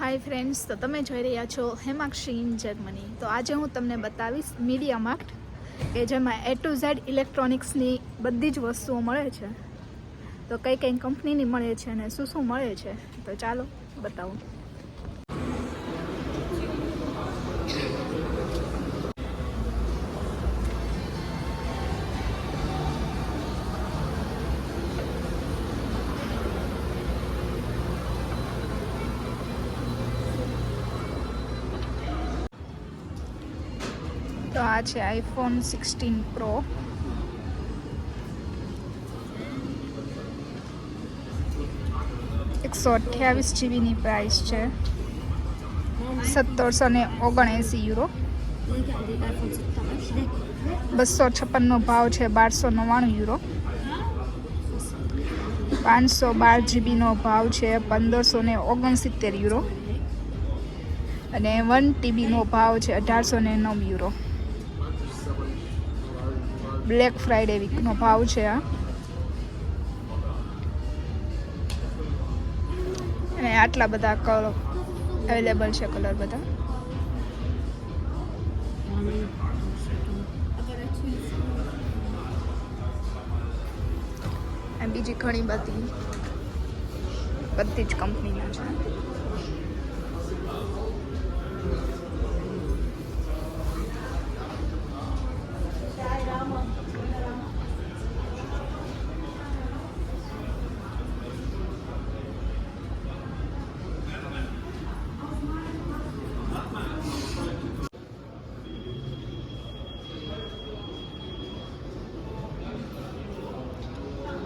Hi friends તો તમે જોઈ રહ્યા છો હેમાક્ષી ઇન જર્મની. તો આજે હું તમને બતાવીશ મીડિયા માર્ટ કે જેમાં એ ટુ ઝેડ ઇલેક્ટ્રોનિક્સની બધી જ વસ્તુઓ મળે છે. તો કઈ કઈ કંપનીની મળે છે અને શું શું મળે છે. તો ચાલો બતાવું. આ છે આઈફોન સિક્સટીન પ્રો એકસો અઠ્યાવીસ જીબીની પ્રાઇસ છે. સત્તરસો ને ઓગણએંસી યુરો બસો છપ્પનનો ભાવ છે બારસો નવ્વાણું યુરો પાંચસો બાર જીબીનો ભાવ છે પંદરસો ને ઓગણસિત્તેર યુરો અને વન ટીબીનો ભાવ છે અઢારસો ને નવ યુરો બ્લેક ફ્રાઈડે વીકનો ભાવ છે આ. આટલા બધા કલર અવેલેબલ છે કલર બધા. બીજી ઘણી બધી બધી જ કંપનીના છે.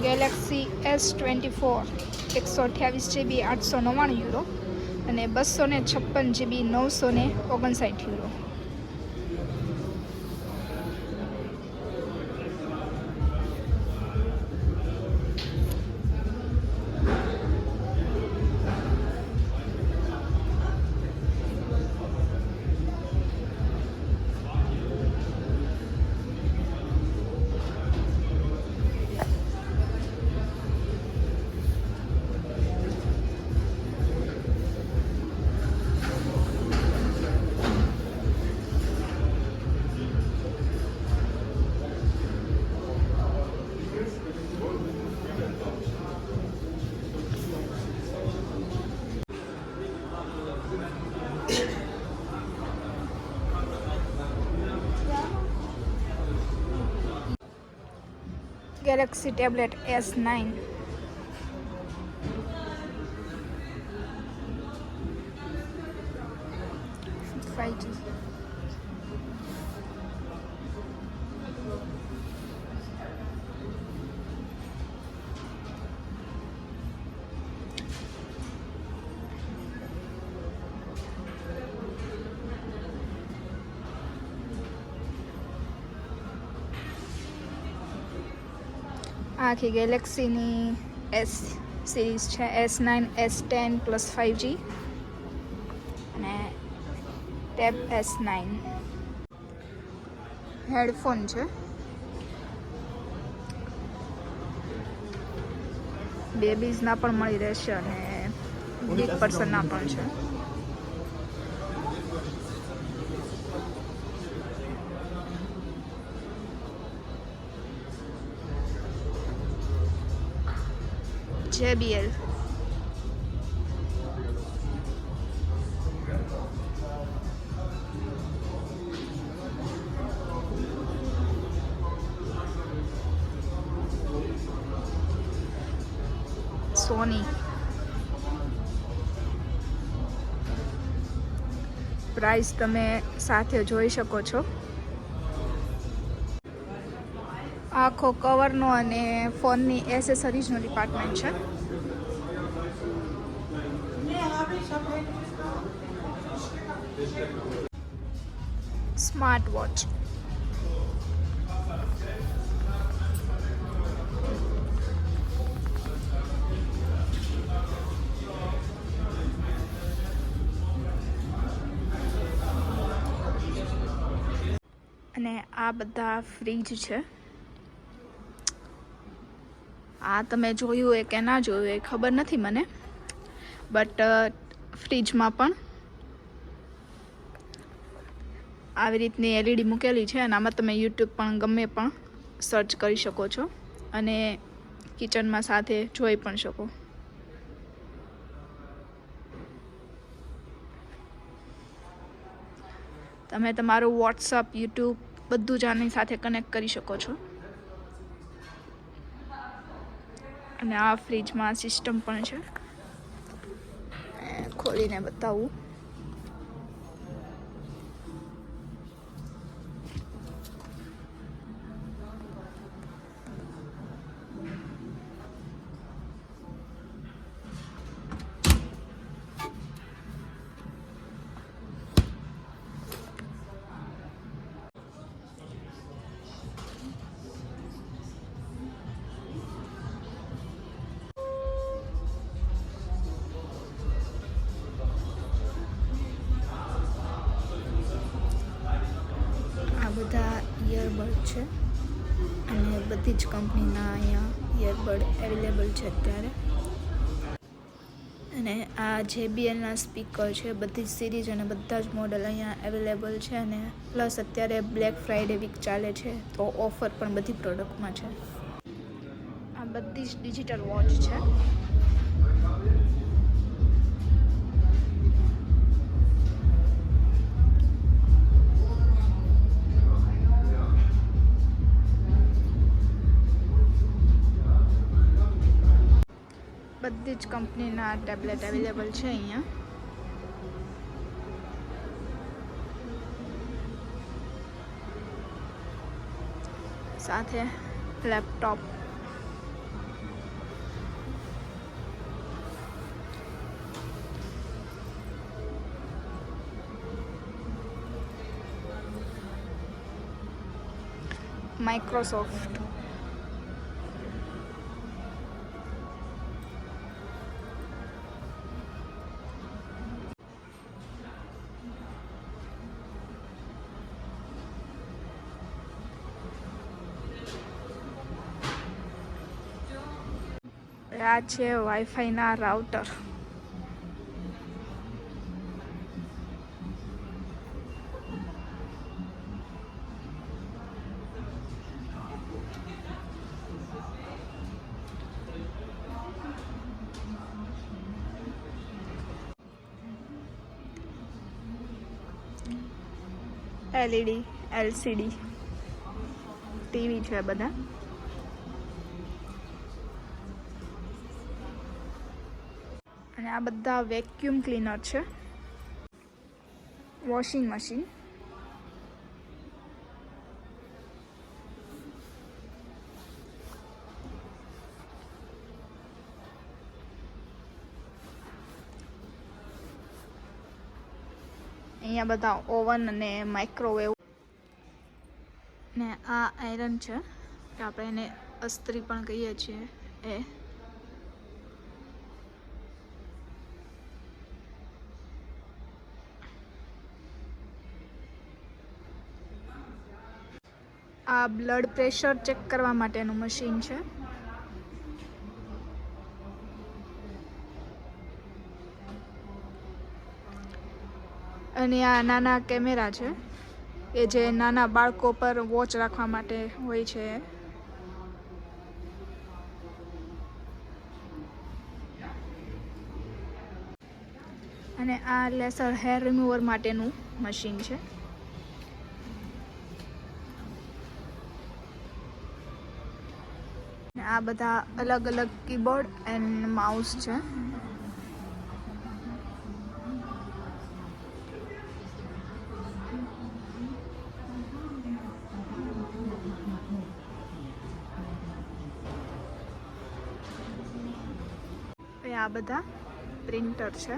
ગેલેક્સી એસ ટ્વેન્ટી ફોર, એકસો અઠ્યાવીસ જીબી, આઠસો નવ્વાણું યુરો અને બસો ને છપ્પન જીબી, નવસો ને ઓગણસાઠ euro. Galaxy tablet S nine આખી ગેલેક્સીની એસ સિરીઝ છે. S nine S ten plus five G અને ટેબ એસ નાઇન હેડફોન છે. બેબીઝના પણ મળી રહેશે અને બિગ પર્સનના પણ છે. JBL સોની. પ્રાઇસ તમે સાથે જોઈ શકો છો. આખો કવરનો અને ફોનની એસેસરીઝનો ડિપાર્ટમેન્ટ છે. સ્માર્ટ વોચ અને આ બધા ફ્રીજ છે. આ તમે જોયું એ કે ના જોયું એ ખબર નથી મને. બટ ફ્રીજમાં પણ આવી રીતની એલઈડી મૂકેલી છે અને આમાં તમે યુટ્યુબ પણ ગમે પણ સર્ચ કરી શકો છો અને કિચનમાં સાથે જોઈ પણ શકો. તમે તમારું વોટ્સઅપ યુટ્યુબ બધું જ આની સાથે કનેક્ટ કરી શકો છો. અને આ ફ્રીજમાં સિસ્ટમ પણ છે. ખોલીને બતાવું. બધી જ કંપનીના અહીંયા ઇયરબડ અવેલેબલ છે અત્યારે. અને આ જેબીએલના સ્પીકર છે, બધી જ સિરીઝ અને બધા જ મોડલ અહીંયા અવેલેબલ છે અને પ્લસ અત્યારે બ્લેક ફ્રાઈડે વીક ચાલે છે, તો ઓફર પણ બધી પ્રોડક્ટમાં છે. આ બધી જ ડિજિટલ વોચ છે. બધી જ કંપનીના ટેબ્લેટ અવેલેબલ છે અહીંયા. સાથે લેપટોપ. માઇક્રોસોફ્ટ આ છે વાઈફાઈના રાઉટર એલઈડી એલસીડી ટીવી છે બધા. આ બધા વેક્યુમ ક્લીનર છે. વોશિંગ મશીન અહીંયા બધા ઓવન અને માઇક્રોવેવ ને આ આયરન છે આપણે એને અસ્ત્રી પણ કહીએ છીએ, એ. આ બ્લડ પ્રેશર ચેક કરવા માટેનું મશીન છે. અને આ નાના કેમેરા છે, એ જે નાના બાળકો પર વોચ રાખવા માટે હોય છે. અને આ લેસર હેર રિમૂવર માટેનું મશીન છે. આ બધા અલગ અલગ કીબોર્ડ એન્ડ માઉસ છે. આ બધા પ્રિન્ટર છે.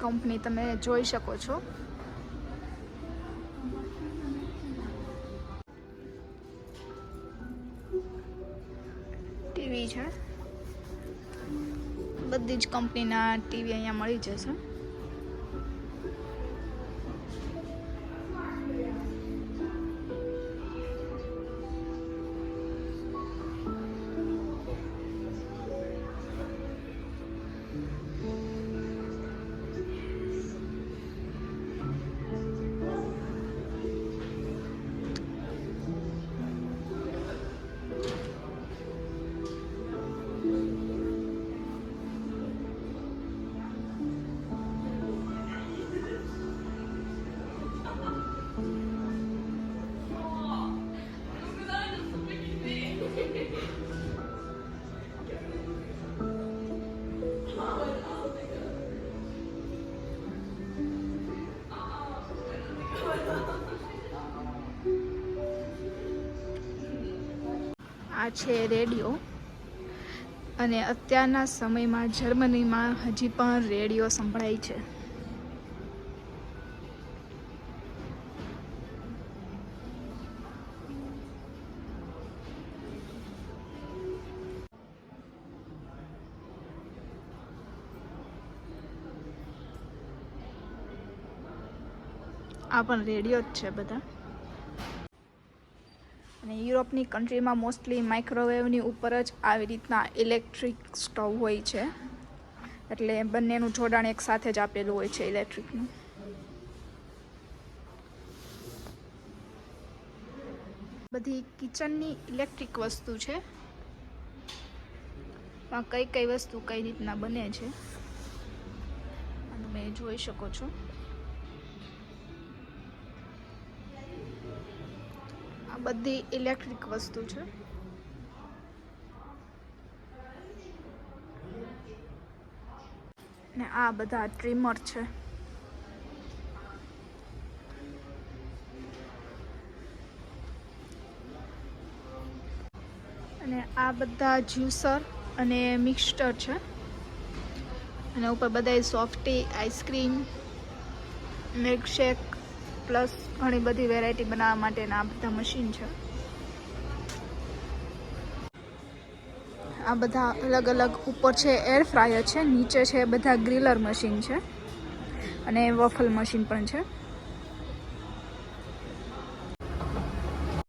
કંપની તમે જોઈ શકો છો. ટીવી છે? બધી જ કંપનીના ટીવી અહીંયા મળી જશે. આ છે રેડિયો. અને અત્યારના સમયમાં જર્મનીમાં હજી પણ રેડિયો સંભળાય છે. આ પણ રેડિયો જ છે બધા. અને યુરોપની કન્ટ્રીમાં મોસ્ટલી માઇક્રોવેવની ઉપર જ આવી રીતના ઇલેક્ટ્રિક સ્ટવ હોય છે. એટલે બંનેનું જોડાણ એક સાથે જ આપેલું હોય છે ઇલેક્ટ્રિકનું. બધી કિચનની ઇલેક્ટ્રિક વસ્તુ છે. કઈ કઈ વસ્તુ કઈ રીતના બને છે? અને તમે જોઈ શકો છો. આ બધી ઇલેક્ટ્રિક વસ્તુ છે. ને આ બધા ટ્રીમર છે. અને આ બધા જ્યુસર અને મિક્સર છે. અને ઉપર બધા સોફ્ટી આઈસ્ક્રીમ મિલ્કશેક પ્લસ ઘણી બધી વેરાયટી બનાવવા માટેના આ બધા મશીન છે. આ બધા અલગ અલગ ઉપર છે એર ફ્રાયર છે, નીચે છે, બધા ગ્રીલર મશીન છે. અને વફલ મશીન પણ છે.